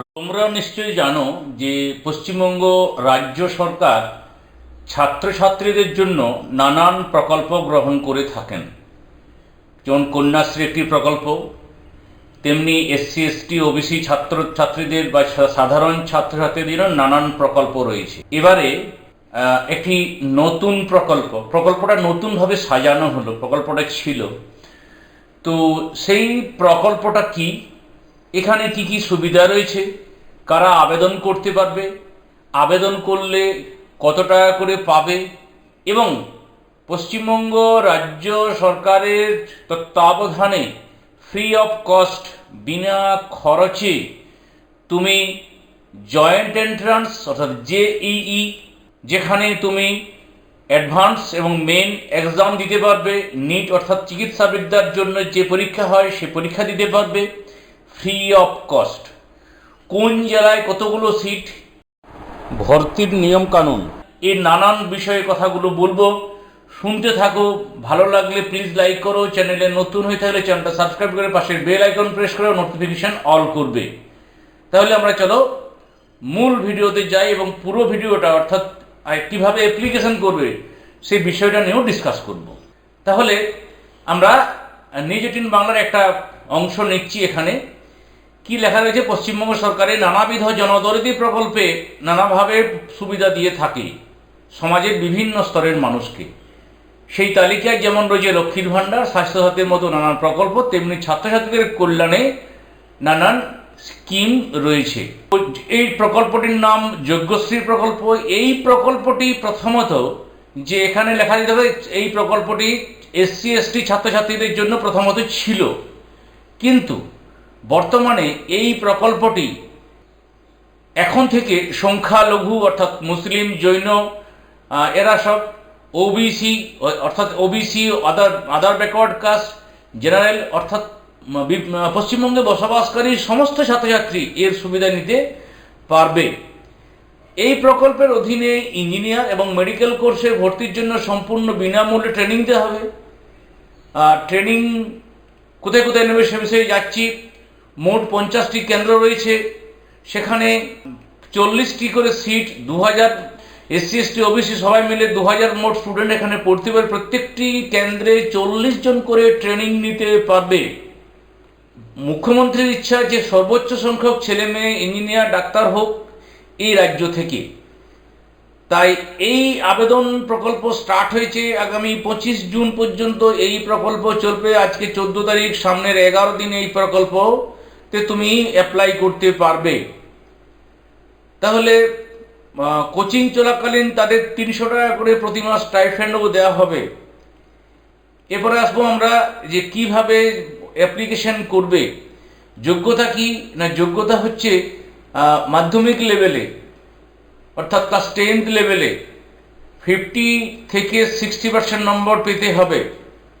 তোমরা নিশ্চয়ই জানো যে পশ্চিমবঙ্গ রাজ্য সরকার ছাত্রছাত্রীদের জন্য নানান প্রকল্প গ্রহণ করে থাকেন। যেমন কন্যাশ্রী একটি প্রকল্প, তেমনি এসসি, এসটি, ওবিসি ছাত্র ছাত্রীদের বা সাধারণ ছাত্রছাত্রীদেরও নানান প্রকল্প রয়েছে। এবারে একটি নতুন প্রকল্প, প্রকল্পটা নতুনভাবে সাজানো হলো, প্রকল্পটা ছিল। তো সেই প্রকল্পটা কি? এখানে কি কি সুবিধা রয়েছে? কারা আবেদন করতে পারবে? আবেদন করলে কত টাকা করে পাবে? এবং পশ্চিমবঙ্গ রাজ্য সরকারের তত্ত্বাবধানে ফ্রি অফ কস্ট বিনা খরচে তুমি জয়েন্ট এন্ট্রান্স অর্থাৎ জেইই যেখানে তুমি অ্যাডভান্স এবং মেন এক্সাম দিতে পারবে নিট অর্থাৎ চিকিৎসাবিদ্যার জন্য যে পরীক্ষা হয় সে পরীক্ষা দিতে পারবে। ফ্রি অফ কস্ট কোন জেলায় কতগুলো সিট ভর্তির নিয়ম কানুন এই নানান বিষয়ে কথাগুলো বলব। শুনতে থাকো। ভালো লাগলে প্লিজ লাইক করো। চ্যানেলে নতুন হয়ে থাকলে চ্যানেলটা সাবস্ক্রাইব করে পাশের বেল আইকন প্রেস করে নোটিফিকেশন অল করবে। তাহলে আমরা চলো মূল ভিডিওতে যাই এবং পুরো ভিডিওটা অর্থাৎ কীভাবে অ্যাপ্লিকেশন করবে সেই বিষয়টা নিয়েও ডিসকাস করব। তাহলে আমরা নিউজ বাংলার একটা অংশ নিচ্ছি এখানে। কি লেখা রয়েছে? পশ্চিমবঙ্গ সরকারের নানাবিধ জনদরিদ্র প্রকল্পে নানাভাবে সুবিধা দিয়ে থাকে সমাজের বিভিন্ন স্তরের মানুষকে। সেই তালিকায় যেমন রয়েছে লক্ষ্মীর ভাণ্ডার স্বাস্থ্যসাথীর মতো নানান প্রকল্প, তেমনি ছাত্রছাত্রীদের কল্যাণে নানান স্কিম রয়েছে। এই প্রকল্পটির নাম যজ্ঞশ্রী প্রকল্প। এই প্রকল্পটি প্রথমত যে এখানে লেখা দিতে হবে, এই প্রকল্পটি এসসি, এসটি ছাত্রছাত্রীদের জন্য প্রথমত ছিল। কিন্তু বর্তমানে এই প্রকল্পটি এখন থেকে সংখ্যালঘু অর্থাৎ মুসলিম, জৈন এরা সব ওবিসি অর্থাৎ OBC other other backward caste general অর্থাৎ পশ্চিমবঙ্গে বসবাসকারী সমস্ত ছাত্রছাত্রী এর সুবিধা নিতে পারবে। এই প্রকল্পের অধীনে ইঞ্জিনিয়ার এবং মেডিকেল কোর্সে ভর্তির জন্য সম্পূর্ণ বিনামূল্যে ট্রেনিং দেওয়া হবে। ট্রেনিং কোথায় কোথায় নেবে সে বিষয়ে যাচ্ছি। মোট পঞ্চাশটি কেন্দ্র রয়েছে। সেখানে চল্লিশটি করে সিট দু হাজার এসসি, এসটি, ওবিসি, সবাই মিলে দু হাজার মোট স্টুডেন্ট এখানে পড়তে পারে। প্রত্যেকটি কেন্দ্রে চল্লিশ জন করে ট্রেনিং নিতে পারবে। মুখ্যমন্ত্রীর ইচ্ছা যে সর্বোচ্চ সংখ্যক ছেলে মেয়ে, ইঞ্জিনিয়ার, ডাক্তার হোক এই রাজ্য থেকে। তাই এই আবেদন প্রকল্প স্টার্ট হয়েছে আগামী পঁচিশ জুন পর্যন্ত। এই প্রকল্প চলবে আজকে চোদ্দ তারিখ, সামনের এগারো দিন এই প্রকল্পতে তুমি অ্যাপ্লাই করতে পারবে। তাহলে কোচিং চলাকালীন তাদের তিনশো টাকা করে প্রতি মাস স্টাইফেন্ডও দেওয়া হবে। এরপরে আসব আমরা যে কীভাবে অ্যাপ্লিকেশন করবে। যোগ্যতা কি? না, যোগ্যতা হচ্ছে মাধ্যমিক লেভেলে অর্থাৎ ক্লাস টেন্থ লেভেলে ফিফটি থেকে সিক্সটি পার্সেন্ট নম্বর পেতে হবে,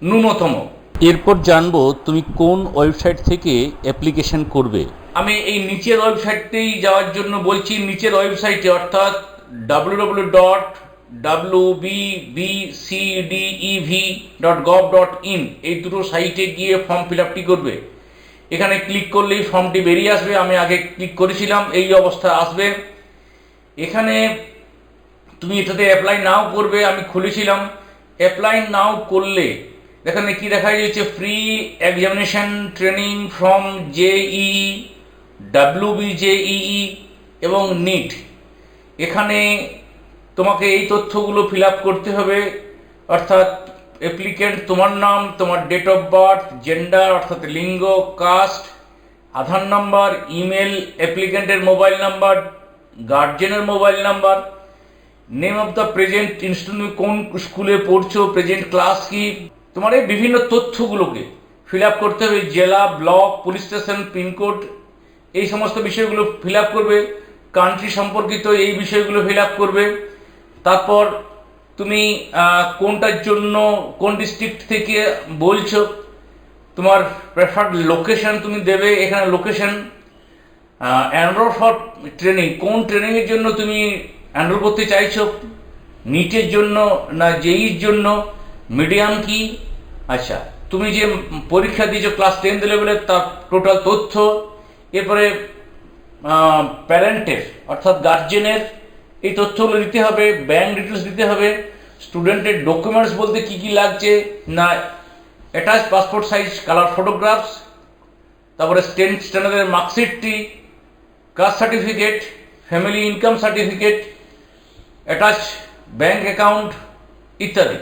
ন্যূনতম। এরপর জানব তুমি কোন ওয়েবসাইট থেকে অ্যাপ্লিকেশন করবে। আমি এই নিচের ওয়েবসাইটতেই যাওয়ার জন্য বলছি, নিচের ওয়েবসাইটে, অর্থাৎ W W dot W B B C D E V dot gov dot in এই দুটো সাইটে গিয়ে ফর্ম ফিল আপটি করবে। এখানে ক্লিক করলেই ফর্মটি বেরিয়ে আসবে, আমি আগে ক্লিক করেছিলাম, এই অবস্থা আসবে। এখানে তুমি এটাতে অ্যাপ্লাই নাও করবে, আমি খুলেছিলাম। অ্যাপ্লাই নাও করলে এখানে কি দেখা যাচ্ছে free examination training from JEE W JEE এবং নিট এখানে তোমাকে এই তথ্যগুলো ফিল আপ করতে হবে। অর্থাৎ অ্যাপ্লিকেন্ট তোমার নাম, তোমার ডেট অফ বার্থ জেন্ডার অর্থাৎ লিঙ্গ কাস্ট আধার নাম্বার ইমেল অ্যাপ্লিকেন্টের মোবাইল নাম্বার গার্জেনের mobile number name of the present institute কোন স্কুলে পড়ছো প্রেজেন্ট ক্লাস কি? তোমার এই বিভিন্ন তথ্যগুলোকে ফিল আপ করতে হবে জেলা, ব্লক পুলিশ স্টেশন পিনকোড এই সমস্ত বিষয়গুলো ফিল আপ করবে কান্ট্রি সম্পর্কিত এই বিষয়গুলো ফিল আপ করবে। তারপর তুমি কোনটার জন্য, কোন ডিস্ট্রিক্ট থেকে বলছো, তোমার প্রেফার্ড লোকেশন তুমি দেবে এখানে লোকেশন অ্যানরোল ফর ট্রেনিং কোন ট্রেনিংয়ের জন্য তুমি অ্যানরোল করতে চাইছো নিটের জন্য না জেইর জন্য মিডিয়াম কি আচ্ছা তুমি যে পরীক্ষা দিয়েছ ক্লাস টেন্থ লেভেলের তার টোটাল তথ্য, এরপরে প্যারেন্টের অর্থাৎ গার্জেনের এই তথ্যগুলো দিতে হবে ব্যাংক ডিটেলস দিতে হবে স্টুডেন্টের ডকুমেন্টস বলতে কি কি লাগছে, না attach passport size colour photographs তারপরে টেন্থ স্ট্যান্ডার্ডের মার্কশিটটি caste certificate family income certificate attach bank account ইত্যাদি।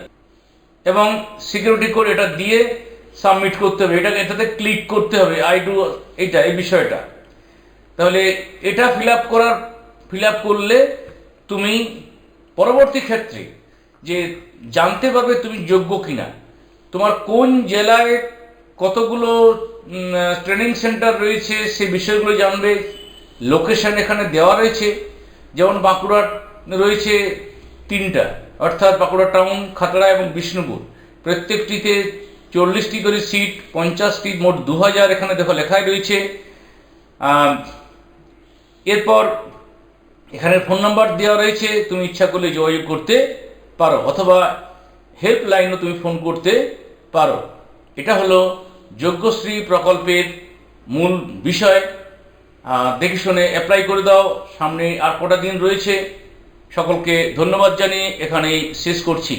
এবং সিকিউরিটি কোড এটা দিয়ে সাবমিট করতে হবে। এটাকে এটাতে ক্লিক করতে হবে। আই ডু এটা, এই বিষয়টা। তাহলে এটা ফিল আপ করার ফিল আপ করলে তুমি পরবর্তী ক্ষেত্রে যে জানতে পারবে তুমি যোগ্য কিনা, তোমার কোন জেলায় কতগুলো ট্রেনিং সেন্টার রয়েছে সে বিষয়গুলো জানবে। লোকেশন এখানে দেওয়া রয়েছে। যেমন বাঁকুড়ার রয়েছে তিনটা। অর্থাৎ বাঁকুড়া টাউন, খাতড়া এবং বিষ্ণুপুর। প্রত্যেকটিতে চল্লিশটি করে সিট, পঞ্চাশটি, মোট দু হাজার এখানে দেখো লেখাই রয়েছে। এরপর এখানে ফোন নাম্বার দেওয়া রয়েছে, তুমি ইচ্ছা করলে যোগাযোগ করতে পারো, অথবা হেল্পলাইনও তুমি ফোন করতে পারো। এটা হলো যজ্ঞশ্রী প্রকল্পের মূল বিষয়। দেখে শুনে অ্যাপ্লাই করে দাও। সামনে আর কটা দিন রয়েছে। সকলকে ধন্যবাদ জানিয়ে এখানেই শেষ করছি।